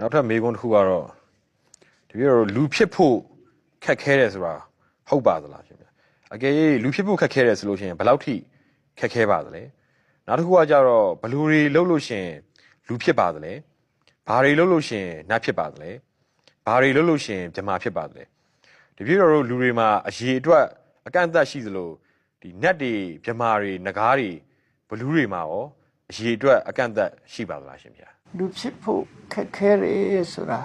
နောက်ထပ်မေးခွန်းတစ်ခုကတော့တပည့်တော်လူဖြစ်ဖို့ခက်ခဲတယ်ဆိုတာဟုတ်ပါသလားရှင်ဗျအကယ်၍လူဖြစ်ဖို့ခက်ခဲတယ်ဆိုလို့ရှိရင်ဘယ်လောက်ထိခက်ခဲပါသလဲနောက်တစ်ခုကကြတော့ဘလူတွေလှုပ်လို့ရှိရင်လူဖြစ်ပါသလဲဘာတွေလှုပ်လို့ရှိရင်နတ်ဖြစ်ပါသလဲဘာတွေလှုပ်လို့ရှိရင်မြမာဖြစ်ပါသလဲတပည့်တော်တို့လူတွေမှာအရေးအတွက်အကန့်အသတ်ရှိသလိုဒီနတ်တွေမြမာတွေနဂါးတွေဘလူတွေမှာရောအရေးအတွက်အကန့်အသတ်ရှိပါသလားရှင်ဗျာ လူဖြစ်ဖို့ခက်ခဲတယ်ဆိုတာ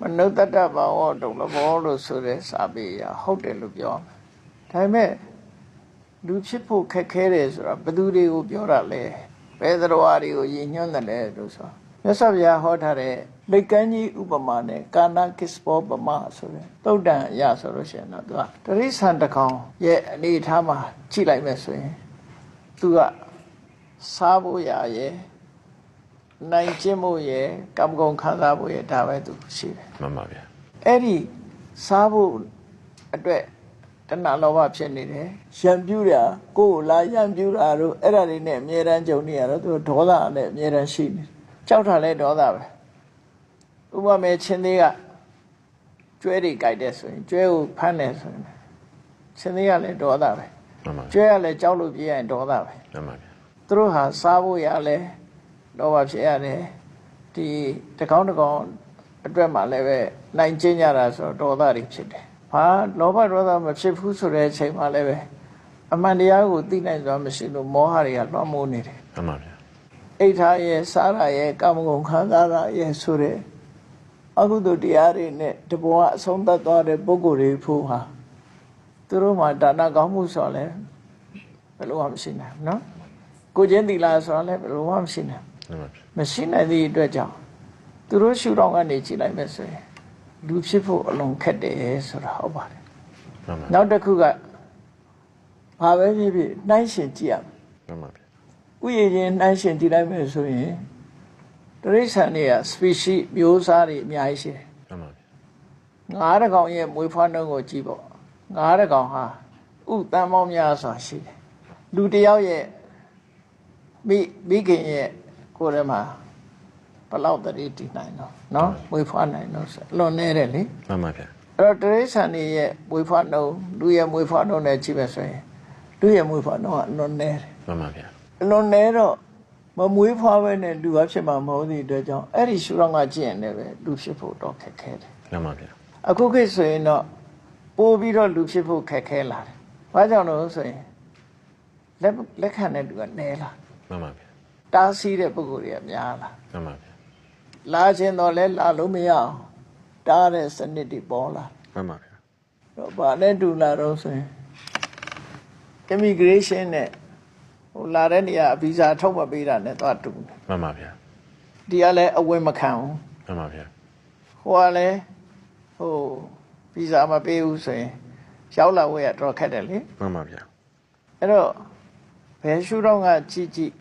မနုဿတ္တဘာဝဒုလဘောလို့ဆိုတဲ့စာပေရဟုတ်တယ်လို့ပြောမယ်ဒါပေမဲ့လူဖြစ်ဖို့ခက်ခဲတယ်ဆိုတာဘယ်သူတွေကိုပြောတာလဲဘယ်သရဝါတွေကိုရည်ညွှန်းတယ်လဲလို့ဆိုမြတ်စွာဘုရားဟောထားတဲ့လက်ကမ်းကြီးဥပမာနဲ့ကာနာကစ္စဘောပမာဆိုတဲ့သုတ်တန်အရဆိုလို့ရှိရင်တော့သူကတရိษံတစ်ကောင်ရဲ့အနေအထားမှာကြည့်လိုက်မယ်ဆိုရင်သူကစားဖို့ရရဲ့ နိုင်ကျင့်မှုရယ်ကံကုန်ခံစားဖို့ရယ်ဒါပဲသူရှိတယ်မှန်ပါဗျာအဲ့ဒီစားဖို့အတွက်တဏှာလောဘဖြစ်နေတယ်ရံပြူတာကိုယ်ကိုလာရံပြူတာတို့အဲ့ဒါတွေနဲ့အမြဲတမ်းကြုံနေရတော့သူဒေါသနဲ့အမြဲတမ်းရှိနေတယ်ကြောက်တာလဲဒေါသပဲဥပမာချင်းသေးကကျွဲတွေကြိုက်တယ်ဆိုရင်ကျွဲကိုဖမ်းတယ်ဆိုရင်ချင်းသေးကလည်းဒေါသပဲမှန်ပါကျွဲကလည်းကြောက်လို့ပြေးရင်ဒေါသပဲမှန်ပါဗျာသူတို့ဟာစားဖို့ရလဲ လောဘဖြစ်ရတယ်ဒီတကောင်းတကောင်းအတွက်မှလည်းပဲနိုင်ကျင့်ကြတာဆိုတော့ဒေါသတွေဖြစ်တယ်။ဘာလောဘဒေါသမဖြစ်ဘူးဆိုတဲ့အချိန်မှလည်းပဲအမှန်တရားကိုသိနိုင်စွာမရှိလို့မောဟတွေကလွှမ်းမိုးနေတယ်မှန်ပါဗျာ။အိဋ္ဌာရဲ့စားရရဲ့ကာမဂုဏ်ခံစားရရဲ့ဆိုတဲ့အကုသိုလ်တရားတွေနဲ့တဘောအဆုံးသတ်သွားတဲ့ပုဂ္ဂိုလ်တွေဖို့ဟာသူတို့မှာဒါနကောင်းမှုဆိုတော့လည်းဘယ်လိုမှမရှိနိုင်ဘူးနော်။ကိုကျင်းသီလဆိုတော့လည်းဘယ်လိုမှမရှိနိုင်ဘူး မှန်ပါဗျာမရှိနိုင်သည့်အတွက်ကြောင့်သူတို့ရှုထောင့်ကနေကြည့်လိုက်မယ်ဆိုရင်လူဖြစ်ဖို့အလွန်ခက်တယ်ဆိုတာဟုတ်ပါတယ်မှန်ပါနောက်တစ်ခုကဘာပဲဖြစ်ဖြစ်နှိုင်းရှင်ကြည့်ရမယ်မှန်ပါဗျာဥယျာဉ်ချင်းနှိုင်းရှင်ကြည့်လိုက်မယ်ဆိုရင်တရိษံတွေက species မျိုးစားတွေအများကြီးရှိတယ်မှန်ပါဗျာငါးတစ်ကောင်ရဲ့မွေးဖွားနှုန်းကိုကြည့်ပေါ့ငါးတစ်ကောင်ဟာဥတန်ပေါင်းများစွာရှိတယ်လူတစ်ယောက်ရဲ့မိမိခင်ရဲ့ ကိုယ်ထဲမှာဘယ်လောက်တည်းတည်နိုင်တော့နော်မွေးဖွားနိုင်တော့ဆိုလွန်နေတယ်လေမှန်ပါဗျာအဲ့တော့တရိษံတွေရဲ့မွေးဖွားနှုန်းလူရဲ့မွေးဖွားနှုန်းနဲ့ကြည့်မယ်ဆိုရင်လူရဲ့မွေးဖွားနှုန်းကအလွန်နေတယ်မှန်ပါဗျာအလွန်နေတော့မမွေးဖွားပဲနဲ့လူကဖြစ်မှာမဟုတ်သည့်အတွက်ကြောင့်အဲ့ဒီရှုတော့ကကြည့်ရင်လည်းပဲလူဖြစ်ဖို့တော့ခက်ခဲတယ်မှန်ပါဗျာအခုခေတ်ဆိုရင်တော့ပိုးပြီးတော့လူဖြစ်ဖို့ခက်ခဲလာတယ်။ဘာကြောင့်လို့ဆိုရင်လက်လက်ခံတဲ့လူကနဲလာမှန်ပါဗျာ တားဆီးတဲ့ပုဂ္ဂိုလ်တွေကများလာမှန်ပါဗျာလာခြင်းတော့လဲလာလို့မရအောင်တားတဲ့စနစ်တွေပေါ်လာမှန်ပါဗျာတော့ဘာနဲ့တူလာတော့ဆိုရင် immigration နဲ့ဟိုလာတဲ့နေရာဗီဇာထုတ်မပေးတာနဲ့တော့တူတယ်မှန်ပါဗျာဒီကလည်းအဝင်မခံဘူးမှန်ပါဗျာဟိုကလည်းဟိုဗီဇာမပေးဘူးဆိုရင်ရောက်လာဝဲရတော့ခက်တယ်လေမှန်ပါဗျာအဲ့တော့ဘယ်ရှုတော့ကကြည့်ကြည့်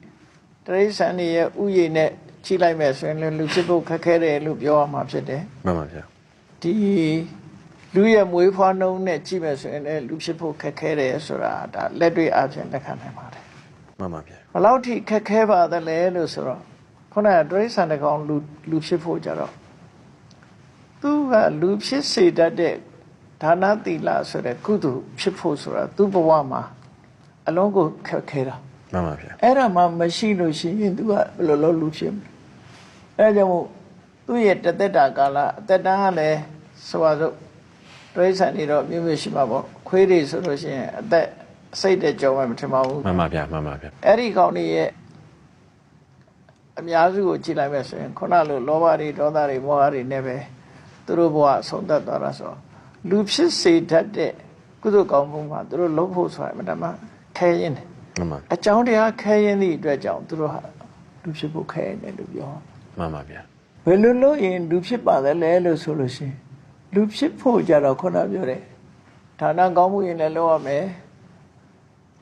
တရိษံတွေရဲ့ဥယျာဉ်နဲ့ကြည့်လိုက်မယ်ဆိုရင်လည်းလူဖြစ်ဖို့ခက်ခဲတယ်လို့ပြောရမှာဖြစ်တယ်မှန်ပါဗျာဒီလူရဲ့မွေးဖွားနှုန်းနဲ့ကြည့်မယ်ဆိုရင်လည်းလူဖြစ်ဖို့ခက်ခဲတယ်ဆိုတာဒါလက်တွေ့အပြင်လက်ခံနိုင်ပါတယ်မှန်ပါဗျာဘယ်လောက်ထိခက်ခဲပါသလဲလို့ဆိုတော့ခုနကတရိษံတစ်ကောင်လူလူဖြစ်ဖို့ကြတော့သူကလူဖြစ်စေတတ်တဲ့ဒါနသီလဆိုတဲ့ကုသိုလ်ဖြစ်ဖို့ဆိုတာသူ့ဘဝမှာအလုံးကိုခက်ခဲတာ မှန်ပါဗျာအဲ့ဒါမှမရှိလို့ရှိရင် तू ကဘယ်လိုလုပ်လူဖြစ်မလဲအဲ့ဒါကြောင့်မို့သူ့ရဲ့တသက်တာကာလအသက်တန်းကလည်းဆိုပါစို့ဒိဋ္ဌာန်တွေတော့မြို့မြို့ရှိမှာပေါ့ခွေးတွေဆိုလို့ရှိရင်အသက်စိတ်တဲ့ကြောမှမထင်ပါဘူးမှန်ပါဗျာမှန်ပါဗျာအဲ့ဒီကောင်တွေရဲ့အများစုကိုကြည့်လိုက်မယ်ဆိုရင်ခုနလိုလောဘတွေဒေါသတွေမောဟတွေနဲ့ပဲသူတို့ဘဝအဆုံးသတ်သွားတာဆိုတော့လူဖြစ်စေတတ်တဲ့ကုသိုလ်ကောင်းမှုမှာသူတို့လုံးဖို့ဆိုတာအမှန်တမ်းခဲရင်တယ် မှန်ပါအကြောင်းတရားခဲရင်သည့်အတွက်ကြောင့်သူတို့ဟာလူဖြစ်ဖို့ခဲနေတယ်လို့ပြောမှန်ပါဗျာဘယ်လိုလို့ရင်လူဖြစ်ပါသလဲလို့ဆိုလို့ရှိရင်လူဖြစ်ဖို့ကြတော့ခုနပြောတဲ့ဌာနကောင်းမှုရင်လည်းလုပ်ရမယ်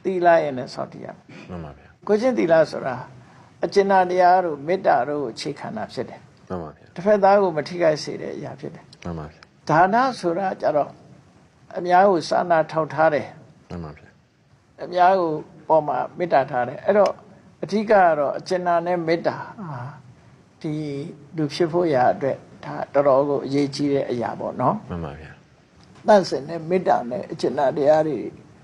သီလရင်လည်းစောင့်တည်ရမယ်မှန်ပါဗျာကိုချင်းသီလဆိုတာအကျဉ်းတရားတို့မေတ္တာတို့ကိုအခြေခံတာဖြစ်တယ်မှန်ပါဗျာတစ်ဖက်သားကိုမထိခိုက်စေတဲ့အရာဖြစ်တယ်မှန်ပါဗျာဒါနဆိုတာကြတော့အများကိုစာနာထောက်ထားတယ်မှန်ပါဗျာအများကို ပေါ်မှာမေတ္တာထားတယ်အဲ့တော့အဓိကကတော့အကျဉ်းနာနဲ့မေတ္တာဟာဒီလူဖြစ်ဖို့ရာအတွက်ဒါတော်တော်ကိုအရေးကြီးတဲ့အရာပေါ့နော်မှန်ပါဗျာတန့်စင်တဲ့မေတ္တာနဲ့အကျဉ်းတရားတွေ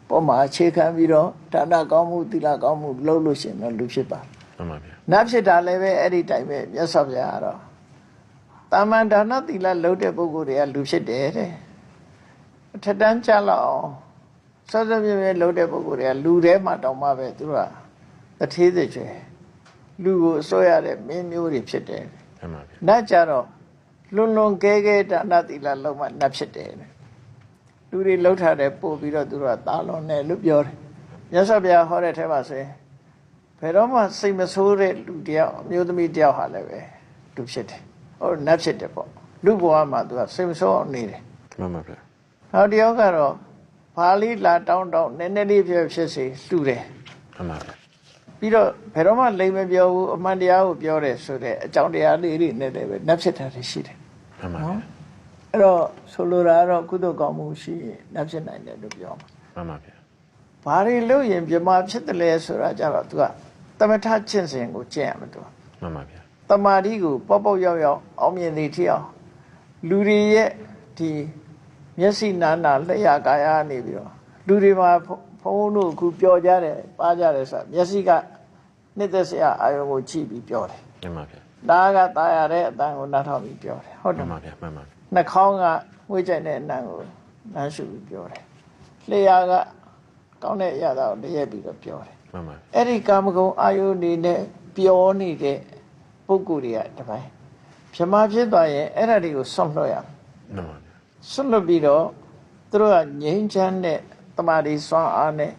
ပေါ်မှာအခြေခံပြီးတော့ဒါနကောင်းမှုသီလကောင်းမှုလုပ်လို့ရှိရင်တော့လူဖြစ်ပါမှန်ပါဗျာနတ်ဖြစ်တာလည်းပဲအဲ့ဒီတိုင်ပဲမြတ်စွာဘုရားကတော့တာမန်ဒါနသီလလုပ်တဲ့ပုဂ္ဂိုလ်တွေကလူဖြစ်တယ်တဲ့အထက်တန်းကြလောက် အောင်စောစောပြည့်ပြည့်လုပ်တဲ့ပုဂ္ဂိုလ်တွေကလူထဲမှာတောင်မှပဲသူကတထေးတွေကျွဲလူကိုအစိုးရတဲ့မင်းမျိုးတွေဖြစ်တယ်မှန်ပါဗျာနတ်ကြတော့လွန်လွန်ကဲကဲဒါနသီလလုံးမှနတ်ဖြစ်တယ်တဲ့လူတွေလှုပ်ထားတယ်ပို့ပြီးတော့သူတို့ကတာလွန်တယ်လို့ပြောတယ်မြတ်စွာဘုရားဟောတဲ့ထဲမှာဆိုရင်ဘယ်တော့မှစိတ်မဆိုးတဲ့လူတယောက်အမျိုးသမီးတယောက်ဟာလည်းပဲလူဖြစ်တယ်ဟောနတ်ဖြစ်တယ်ပေါ့လူဘဝမှာသူကစိတ်မဆိုးအောင်နေတယ်မှန်ပါဗျာနောက်တယောက်ကတော့ ဘာလေးလာတောင်းတောင်းနည်းနည်းလေးဖြစ်ဖြစ်စေလှူတယ်မှန်ပါဗျာပြီးတော့ဘယ်တော့မှလိမ်မပြောဘူးအမှန်တရားကိုပြောတယ်ဆိုတဲ့အကြောင်းတရားလေးတွေနဲ့လည်းပဲနတ်ဖြစ်တာတွေရှိတယ်မှန်ပါဗျာအဲ့တော့ဆိုလိုတာကတော့ကုသိုလ်ကောင်းမှုရှိရင်နတ်ဖြစ်နိုင်တယ်လို့ပြောမှာမှန်ပါဗျာဘာတွေလို့ရင်ပြမဖြစ်တယ်လဲဆိုတာကြတော့ तू ကသမထကျင့်စဉ်ကိုကျင့်ရမှာ तू မှန်ပါဗျာတမာတိကိုပေါ့ပေါ့ရောက်ရောက်အောင်မြင်သည်ထိအောင်လူတွေရဲ့ဒီ မျက်စိနာနာလက်ရကာယနေပြီးတော့လူတွေမှာဘုဘုန်းဘုန်းတို့အခုပြောကြတယ်ပါကြတယ်ဆိုတာမျက်စိကနှစ်သက်စရာအာယုံကိုကြည့်ပြီးပြောတယ် မှန်ပါဗျာ ဒါကตายရတဲ့အတန်ကိုနားထောင်ပြီးပြောတယ်ဟုတ် မှ တယ် န် မ ပါ လား ဗျာမှန်ပါဗျာ နှာခေါင်းကငွေ့ကြိုက်တဲ့အနံကိုနမ်းရှုပြီးပြောတယ်လျှာကကောင်းတဲ့အရာတော့တရက်ပြီးတော့ပြောတယ် မှန်ပါ အဲ့ဒီကာမဂုဏ်အာယုန်နေနဲ့ပျော်နေတဲ့ပုဂ္ဂိုလ်တွေကတပိုင်းဖြမဖြစ်သွားရင်အဲ့ဒါတွေကိုဆွန့်လွတ်ရမယ် မှန်ပါဗျာ ဆွန့်လွတ်ပြီးတော့သူတို့ကငြိမ်းချမ်းတဲ့တမာတိစွမ်းအားနဲ့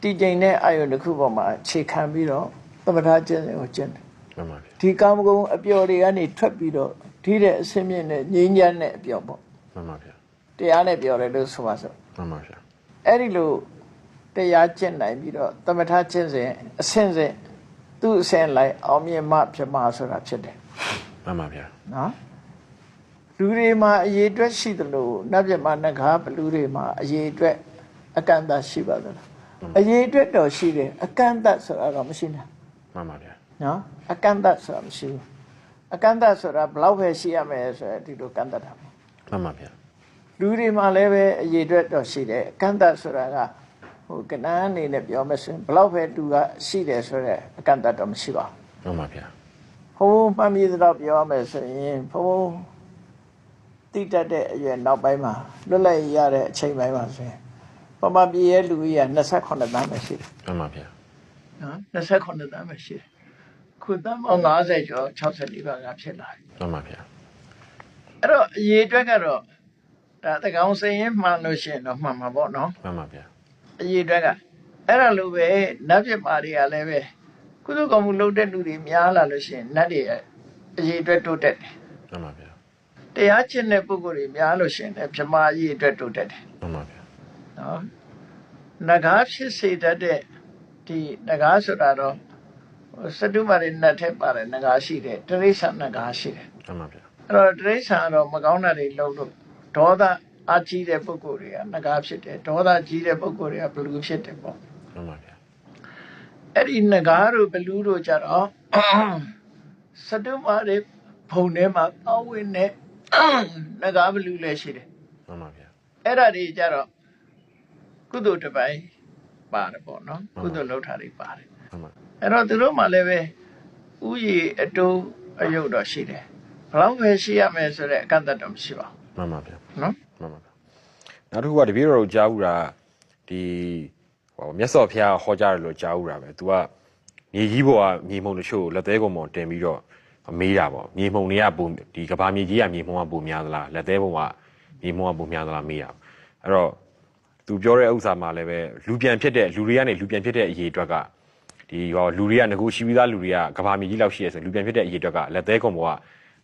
တည်ကျိန်တဲ့အာယုန်တစ်ခုပေါ်မှာအခြေခံပြီးတော့သမထကျင့်စဉ်ကိုကျင့်တယ်မှန်ပါဗျာဒီကာမဂုဏ်အပျော်တွေကနေထွက်ပြီးတော့ဒီတဲ့အစင်းမြင့်နဲ့ငြိမ်းချမ်းတဲ့အပျော်ပေါ့မှန်ပါဗျာတရားနဲ့ပြောတယ်လို့ဆိုပါစို့မှန်ပါဗျာအဲ့ဒီလိုတရားကျင့်နိုင်ပြီးတော့သမထကျင့်စဉ်အဆင့်စဉ်သူ့အဆင့်လိုက်အောင်မြင်မှဖြစ်မှာဆိုတာဖြစ်တယ်မှန်ပါဗျာနော် လူတွေမှာအရေးအတွက်ရှိသလိုနတ်ပြမနဂါဘလူတွေမှာအရေးအတွက်အကန့်အသတ်ရှိပါသလားအရေးအတွက်တော့ရှိတယ်အကန့်အသတ်ဆိုတာတော့မရှိနဲ့မှန်ပါဗျာနော်အကန့်အသတ်ဆိုတာမရှိဘူးအကန့်အသတ်ဆိုတာဘယ်လောက်ပဲရှိရမယ်ဆိုရင်ဒီလိုကန့်သတ်တာပေါ့မှန်ပါဗျာလူတွေမှာလည်းပဲအရေးအတွက်တော့ရှိတယ်အကန့်အသတ်ဆိုတာကဟိုကဏ္ဍအနေနဲ့ပြောမယ်ဆိုရင်ဘယ်လောက်ပဲသူကရှိတယ်ဆိုတော့အကန့်အသတ်တော့မရှိပါဘူးမှန်ပါဗျာဘုံမှတ်မိသတော့ပြောရမယ်ဆိုရင်ဘုံ တိတက်တဲ့အရွယ်နောက်ပိုင်းမှာလွတ်လပ်ရတဲ့အချိန်ပိုင်းမှာဆိုရင်ပမပြည်ရဲ့လူကြီးက28တန်းပဲရှိတယ်မှန်ပါဗျာနော်28တန်းပဲရှိတယ်ခုတန်းပေါင်း50ကျော်60ဒီပါကဖြစ်လာတယ်မှန်ပါဗျာအဲ့တော့အရေးအတွက်ကတော့ဒါတကောင်စရင်မှန်လို့ရှိရင်တော့မှန်မှာပေါ့နော်မှန်ပါဗျာအရေးအတွက်ကအဲ့ဒါလိုပဲနတ်ဖြစ်ပါတွေကလည်းပဲကုသကောင်မှုလုပ်တဲ့လူတွေများလာလို့ရှိရင်နတ်တွေရဲ့အရေးအတွက်တိုးတက်တယ်မှန်ပါဗျာ တရားကျင့်တဲ့ပုဂ္ဂိုလ်တွေများလို့ရှိရင်လည်းဗြဟ္မာအရေးအတွက်တိုးတက်တယ်မှန်ပါဗျာနော်နဂါဖြစ်စေတတ်တဲ့ဒီနဂါဆိုတာတော့ဟိုစတုမာရိနတ်ထက်ပါတယ်နဂါရှိတယ်တရိစ္ဆာန်နဂါရှိတယ်မှန်ပါဗျာအဲ့တော့တရိစ္ဆာန်ကတော့မကောင်းတာတွေလုပ်လို့ဒေါသအကြီးတဲ့ပုဂ္ဂိုလ်တွေကနဂါဖြစ်တယ်ဒေါသကြီးတဲ့ပုဂ္ဂိုလ်တွေကဘလူဖြစ်တယ်ပေါ့မှန်ပါဗျာအဲ့ဒီငကားတို့ဘလူးတို့ကြတော့စတုမာတွေဖုံထဲမှာအောက်ဝင်တဲ့ ငကားဘလူးလည်းရှိတယ်မှန်ပါဗျာအဲ့ဒါတွေကြတော့ကုသိုလ်တစ်ပိုင်းပါတယ်ပေါ့နော်ကုသိုလ်လုပ်တာတွေပါတယ်မှန်ပါအဲ့တော့သူတို့မှလည်းပဲဥယျာအတူအယုတ်တော့ရှိတယ်ဘယ်လောက်ပဲရှိရမယ်ဆိုတဲ့အကန့်အသတ်တော့မရှိပါမှန်ပါဗျာဘူးနော်မှန်ပါဗျာနောက်တစ်ခုကတပည့်တော်တို့ကြားဦးတာဒီဟိုမြတ်စွာဘုရားဟောကြားတယ်လို့ကြားဦးတာပဲ तू ကမြေကြီးပေါ်ကမြေမှုန်တချို့ကိုလက်သေးကုန်ပေါ်တင်ပြီးတော့ မေးတာပေါ့မြေမှုန်တွေကပုံဒီကဘာမြေကြီးကမြေမှုန်ကပုံများသလားလက်သေးပုံကမြေမှုန်ကပုံများသလားမေးတာအဲ့တော့သူပြောတဲ့ဥစ္စာမှာလည်းပဲလူပြန်ဖြစ်တဲ့လူတွေကနေလူပြန်ဖြစ်တဲ့အရေးအတွက်ကဒီဟောလူတွေကငကိုရှိပြီးသားလူတွေကကဘာမြေကြီးလောက်ရှိရဆိုလူပြန်ဖြစ်တဲ့အရေးအတွက်ကလက်သေးကုန်ပေါ်က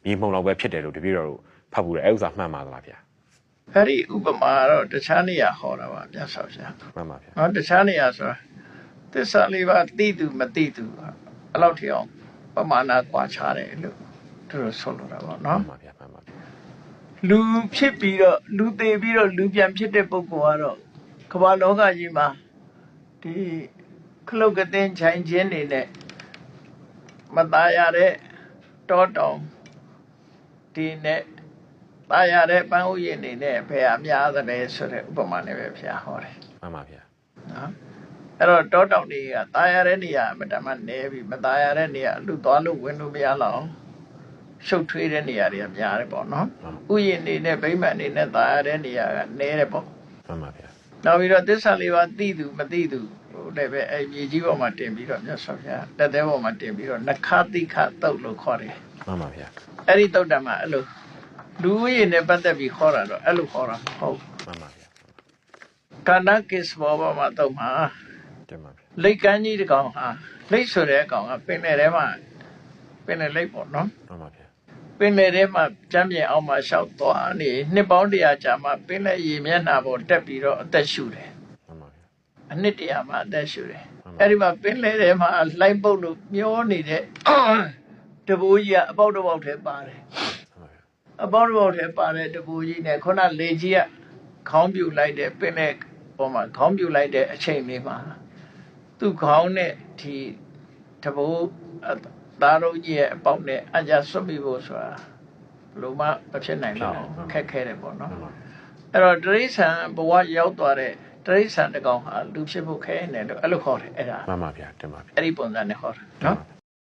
မြေမှုန်လောက်ပဲဖြစ်တယ်လို့တပည့်တော်တို့ဖတ်ဘူးတယ်အဲ့ဥစ္စာမှန်ပါသလားဗျာအဲ့ဒီဥပမာကတော့တခြားနေရာဟောတာပါမြတ်စွာဘုရားမှန်ပါဗျာနော်တခြားနေရာဆိုတာသစ္စာလေးပါးသိသူမသိသူအဲ့လောက်ထိအောင် ပမာဏကွာခြားတယ်လို့သူတို့ဆိုလိုတာပေါ့ မှ နော် န်ပါဗျာမှန်ပါဗျာ လူဖြစ်ပြီးတော့လူသေးပြီးတော့လူပြန်ဖြစ်တဲ့ပုဂ္ဂိုလ်ကတော့ကမ္ဘာလောကကြီးမှာဒီခလုတ်ကတဲ့ခြိုင်ခြင်းတွေနဲ့မตายရတဲ့တောတောင် ဒီနဲ့ตายရတဲ့ပန်းဥယျာဉ်နေနဲ့ဘယ်အများသလဲဆိုတဲ့ဥပမာနဲ့ပဲဖျားဟောတယ် မှန်ပါဗျာ နော် အဲ့တော့တောတောင်တွေကตายရတဲ့နေရာအမတမနဲပြီးမตายရတဲ့နေရာလူသွားလို့ဝင်လို့မရတော့အောင်ရှုပ်ထွေးတဲ့နေရာတွေကများတယ်ပေါ့နော်ဥယျာဉ်နေနဲ့ဗိမာန်နေနဲ့ตายရတဲ့နေရာကနဲတယ်ပေါ့ မှန်ပါဗျာ နောက်ပြီးတော့သစ္စာလေးပါးသိသူမသိသူဟိုလည်းပဲအဲ့မြေကြီးပေါ်မှာတင်ပြီးတော့မြတ်စွာဘုရားတက်သေးပေါ်မှာတင်ပြီးတော့နခတိခတုတ်လို့ခေါ်တယ် မှန်ပါဗျာ အဲ့ဒီတုတ်တံမှာအဲ့လိုလူဦးရေနဲ့ပတ်သက်ပြီးခေါ်တာတော့အဲ့လိုခေါ်တာမဟုတ်ဘူး မှန်ပါဗျာ ကန္နကိစ္စဘောပေါ်မှာတုတ်မှာ တင်ပါဗျာလိတ်ကန်းကြီးတစ်ကောင်ဟာလိတ်ဆိုတဲ့အကောင်ကပင်လယ်ထဲမှာပင်လယ်လိတ်ပေါ့နော်မှန်ပါဗျာပင်လယ်ထဲမှာကြမ်းပြင်အောင်မှာရှောက်သွားနေနှစ်ပေါင်းတရာကြာမှပင်လယ်ရေမျက်နှာပေါ်တက်ပြီးတော့အသက်ရှူတယ်မှန်ပါဗျာအနှစ်တရာမှအသက်ရှူတယ်မှန်ပါအဲ့ဒီမှာပင်လယ်ထဲမှာလိုင်းပုတ်လို့မျောနေတဲ့တဘိုးကြီးကအပေါက်တစ်ပေါက်ထဲပါတယ်မှန်ပါဗျာအပေါက်တစ်ပေါက်ထဲပါတဲ့တပူကြီးနဲ့ခုနလေကြီးကခေါင်းပြူလိုက်တဲ့ပင်နဲ့ပေါ်မှာခေါင်းပြူလိုက်တဲ့အချိန်လေးမှာ သူ့ခေါင်းနဲ့ဒီတပူအသားတို့ကြီးရဲ့အပေါက်နဲ့အကြဆွတ်ပြီးဖို့ဆိုတာလုံးမမဖြစ်နိုင်တော့ဘူးခက်ခဲတယ်ပေါ့နော်မှန်ပါအဲ့တော့တရိษံဘဝရောက်သွားတဲ့တရိษံတစ်ကောင်ဟာလူဖြစ်ဖို့ခဲနေတယ်လို့အဲ့လိုခေါ်တယ်အဲ့ဒါမှန်ပါဗျာတင်ပါဗျာအဲ့ဒီပုံစံနဲ့ခေါ်တာနော်မှန်ပါဗျာ